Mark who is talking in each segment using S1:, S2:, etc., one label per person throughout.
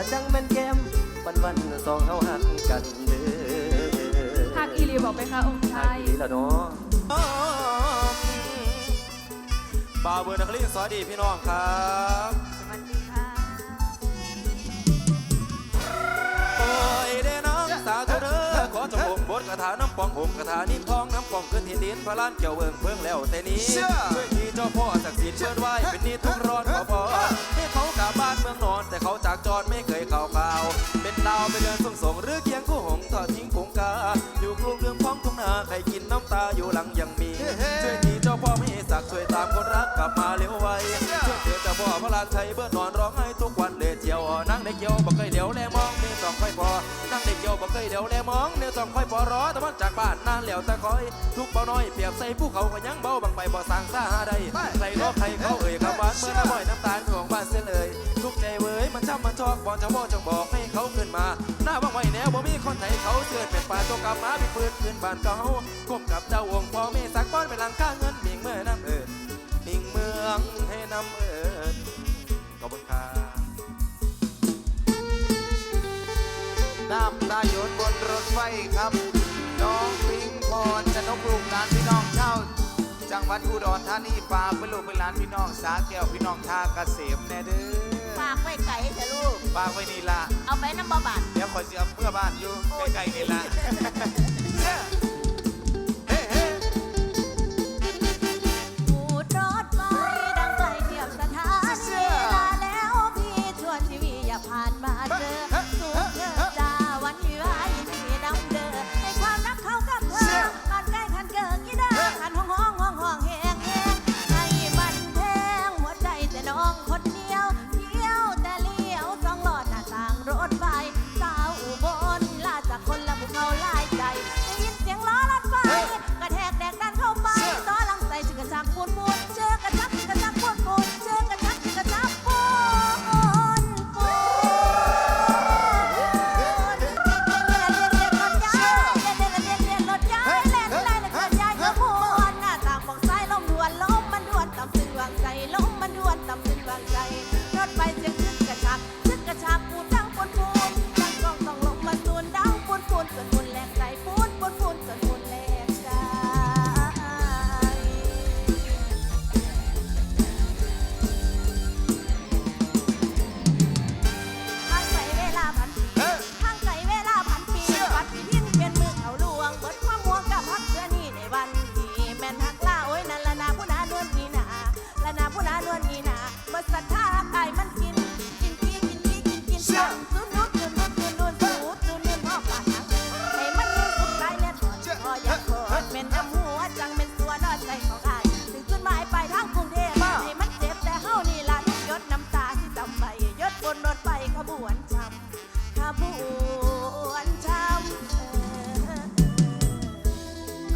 S1: ละจังแม่นแก้มวันวันๆสองเฮาหักกันเด้อ
S2: หักอีหลีบอกไปค่ะองค์
S1: หั
S2: ชากย
S1: อีหลีละเนาะ
S3: บ่าวเบอร์นักเรียนสวัสดีพี่น้องครับ ถาน้ำปองผมกระถานิ่มทองน้ำปองขึ้นที่ดินพระลานเกี่ยวเบิ่งเพิ่งแล้วแต่นี้ด้วยที่เจ้าพ่อศักดิ์สิทธิ์เชิญไหวเป็นนิทุกร้อนขอพอให้เขากลับบ้านเมืองนอน แต่เขาจากจรไม่เคยข่าวข่าว เป็นดาวเป็นเดือนส่งส่งหรือเคียงคู่หงส์ทอดทิ้งผงกา อยู่กรุงเรืองพ้องทุ่งนาใครกินน้ำตาอยู่หลังยังมีช่วยทีเจ้าพ่อไม่ให้สักช่วยตามคนรักกลับมาเร็วไวช่วยเธอเจ้าพ่อพระลานชัยเบื่อนอนร้องไห้ทุกวันเดือเจียวนั่งในเกี่ยวบ่เคยเดี๋ยวแลมองนี่ต้อง ค่อยพอนั่งในเกี่ยวบ่เคยเดี๋ยวแลมองเนี่ยต้องค่อยพอรอแต่มันจากบ้านนานแล้วแต่คอย ทุกเบาน้อยเปรียบใส่ภูเขาก็ยังเบาบางไปบ่สร้างซาหาใดใครรอใครเขาเอ่ยคำหวานเมื่อน้ำอ้อยน้ำตาลของบ้านเสียเลยทุกใจเว้ยมันช้ำมันชอกบอลเจ้าพ่อจงบอกให้เขาขึ้นมา หน้าบางไว้แนวบ่มีคนไหนเขาเชิญเป็นป่าตัวกลับมาเป็นปืนขึ้นบ้านเขาก้มกับเจ้าองค์พ่อเมสักก้อนเป็นหลังข้างเงินมิงเมื่อน้ำเอิญมิงเมืองให้น้ำเอิญขอบคุณครับ
S4: น้ำตาหยดบนรถไฟครับ น้องพิงพรชนกลูกหลานพี่น้องเช่าจังหวัดอุดรธานีฝากเป็นลูกเป็นหลานพี่น้องสาแก้วพี่น้องท่าเกษมแน่เด้อ
S5: ฝากไว้ไก่เถอะลูก
S4: ฝากไว้นี่ละ
S5: เอาไปน้ำบ่บาด
S4: เดี๋ยวขอยสิเอาเมื่อบ้านอยู่ใกล้ๆนี่ละ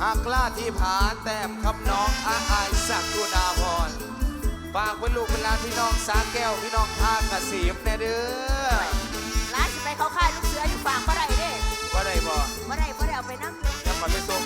S5: หากล่าที่ผาแต้ม
S4: คำน้องอาอายสักกุณาพรฝากเป็นลูกเป็นหลานพี่น้องสาแก้วพี่น้องท่าเกษมแน่เด้อ
S5: ร้านสิไปเขาค่ายลูกเสืออยู่ฝั่งบ่ได้เด้
S4: ว่าได้บ่
S5: บ่ได้บ่ได้เอาไปนั่งอยู่
S4: ยังมาไปส่ง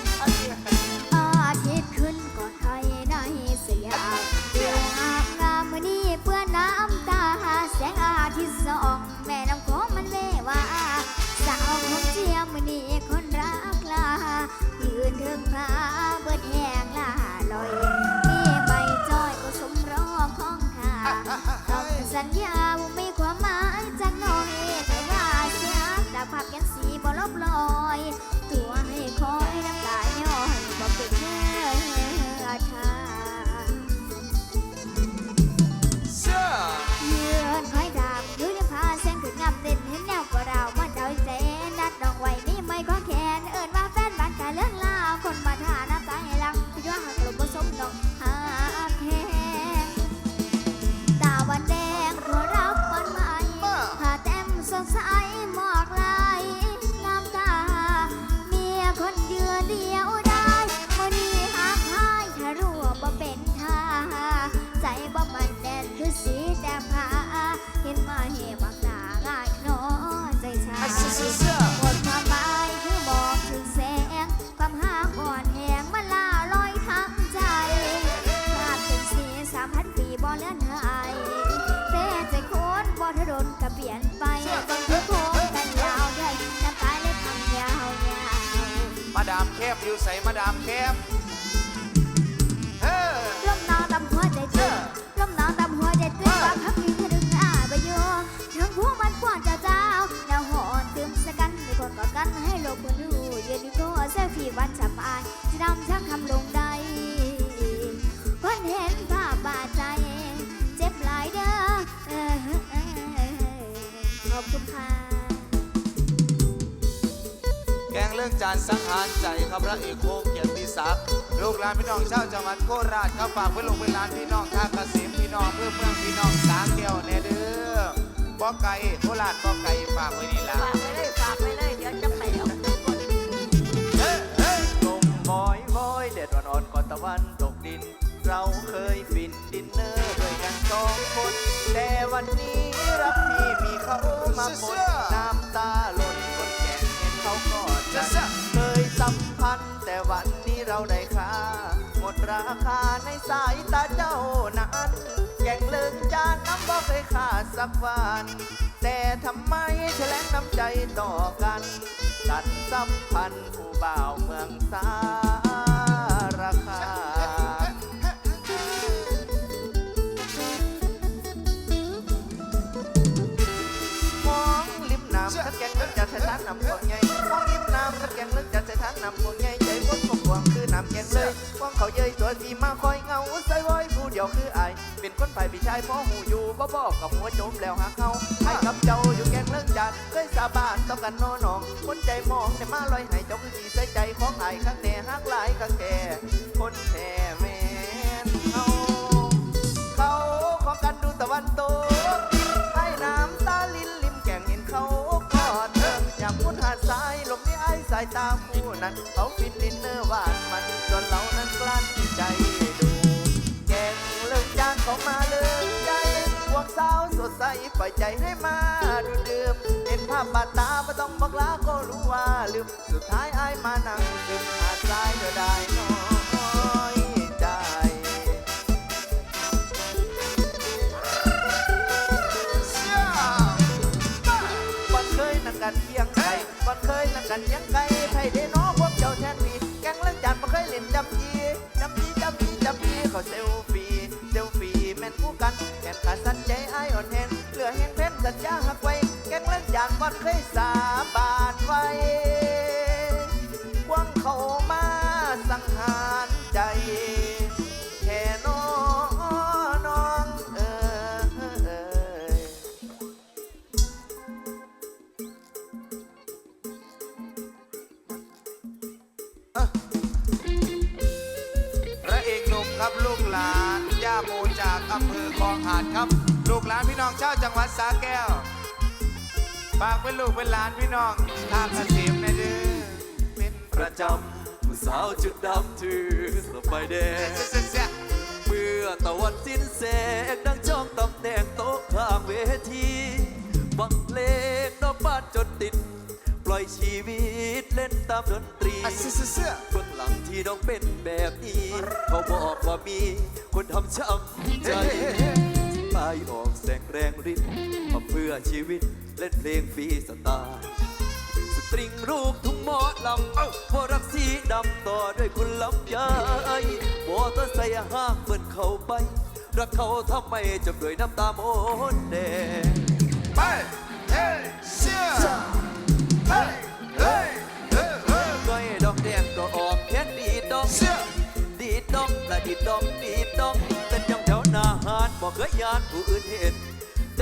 S6: วันจะผ่านจะนำชักคำลงใดคนเห็นภาพบาดใจ เจ็บหลายเด้อขอบคุณค่ะ
S4: แกงเรื่องจานสังหารใจครับพระเอกโคเกียรติศักดิ์ลูกหลานพี่น้องชาวจังหวัดโคราชครับฝากไว้ลงเป็นหลานพี่น้องท่าเกษมพี่น้องเพื่อเมืองพี่น้องสาแก้วแน่เด้อบ่ไก่โคราชบ่ไก่
S5: คน
S1: แต่วันนี้รักพี่มีเขามาปนน้ำตาหล่นบนแก้มเห็นเขากอดกันเคยสัมพันธ์แต่วันนี้เราได้ค่าหมดราคาในสายตาเจ้านั้นแก่งเลิงจานน้ำบ่เคยขาดสักวันแต่ทำไมแฉลงน้ำใจต่อกัน ตัดสัมพันธ์ผู้บ่าวเมืองสา เขาเย้ยตัวสีมาคอยเงาใส่ไว้ผู้เดียวคือไอเป็นคนไปพี่ชายพ่อหูอยู่บ่บอกกับหัวจมแล้วหาเขาให้กับเจ้าอยู่แกงเลิกจัดเคยสาบานต้องกันนอนองคนใจมองแต่มาลอยให้เจ้าคือสีใส่ใจของไอข้างแน่ฮักหลายข้างแก่คนแท้แม่นเขาเขาขอกันดูตะวันตกให้น้ำตาลินริมแก่งเห็นเขากอดเธออยากมุดหาดทรายลมนี้ไอ้สายตาคู่นั้นเขาฟินดินเนอร์หวานมันจนเรา ลั้นใจดูแกงเลิกจานของมาเลิกใจพวกสาวสดใสปล่อยใจให้มาดูดื่มเห็นภาพบาดตาไม่ต้องบอกลาก็รู้ว่าลืมสุดท้ายอายมานั่งดื่มหาดทรายเธอได้น้อยใจวันเคยนั่งกันเคียงไก่วันเคยนั่งกันเคียงไก่ไผ่ได้น้อพวกเจ้า เซลฟี่เซลฟี่แม่นคู่กันแขนขาสั้นใจอ้ายอ่อนแหงเหลือแห้งเพ่นสัญญาหัก ห
S4: ลานพี่น้องชาวจังหวัดสาแก้วฝากเป็นลูกเป็นหลานพี่น้องทางเกษมแน่เด้อเป็น
S1: ประจำผู้สาวจุดดำถือสบายแดง
S4: เสียเสีย
S1: เมื่อตะวันสิ้นแสงดังจ้องตำแหน่งโต๊ะข้างเวทีบังเพลงนอกบ้านจนติด ปล่อยชีวิตเล่นตามดนตรี
S4: เสียเสีย
S1: เบื้องหลังที่น้องเป็นแบบนี้ เขาบอกว่ามีคนทำช้ำใจ ริปมาเพื่อชีวิตเล่นเพลงฟรีสไตล์สตริงลูกทุ่งหมอลำเอ้าพอรักสีดำต่อด้วยคุณลำยายมอเตอร์ไซค์ห้างเปินเขาไป รักเขาทำไมจบด้วยน้ำตาโมนแดง
S4: ไปเฮ้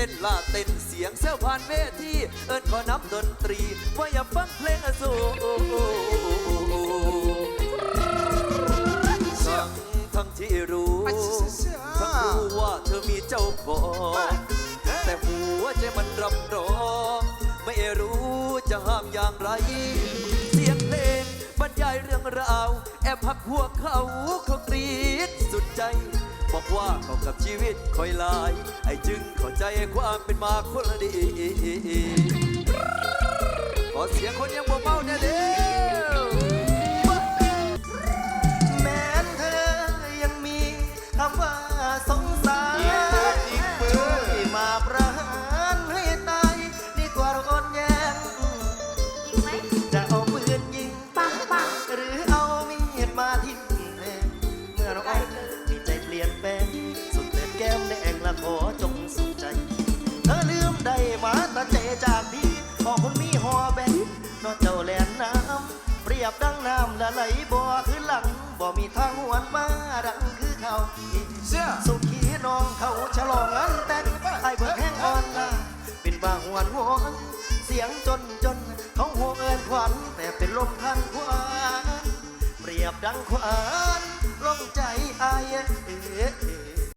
S4: เต้
S1: นลาเต้นเสียงเซลผ่านเวทีเอิญขอนับดนตรี ว่าอย่าฟังเพลงอสูทั้งทั้งที่รู้ ทั้งรู้ว่าเธอมีเจ้าของแต่หัวใจมันรำร้องไม่รู้จะห้ามอย่างไร เสียงเพลงบรรยายเรื่องราว แอบพักพวเขาเขากรีดสุดใจ บอกว่าเขากับชีวิตคอยลาย ไอ้จึงเข้าใจความเป็นมาคนละดี ขอเสียงคนยังบ่เมาเนี่ยเด้ ดัง
S7: น้ำละไหลบ่คือหลังบ่มีทางหวนมาดังคือเขา
S8: เสื้อ
S7: สุขีน้องเขาฉลองงานแต่งไอ้เบิกแห้งอ่อนลาเป็นบ้าหวนหวนเสียงจนจนเขาหัวเอินขวัญแต่เป็นลมพันควานเปรียบดังควานลงใจอายเอ๋เอ๋